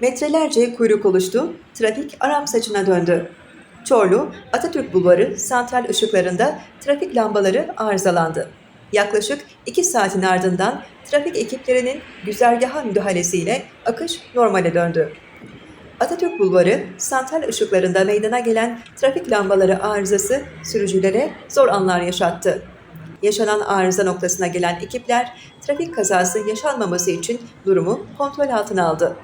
Metrelerce kuyruk oluştu, trafik Aram saçına döndü. Çorlu, Atatürk Bulvarı santral ışıklarında trafik lambaları arızalandı. Yaklaşık 2 saatin ardından trafik ekiplerinin güzergaha müdahalesiyle akış normale döndü. Atatürk Bulvarı santral ışıklarında meydana gelen trafik lambaları arızası sürücülere zor anlar yaşattı. Yaşanan arıza noktasına gelen ekipler trafik kazası yaşanmaması için durumu kontrol altına aldı.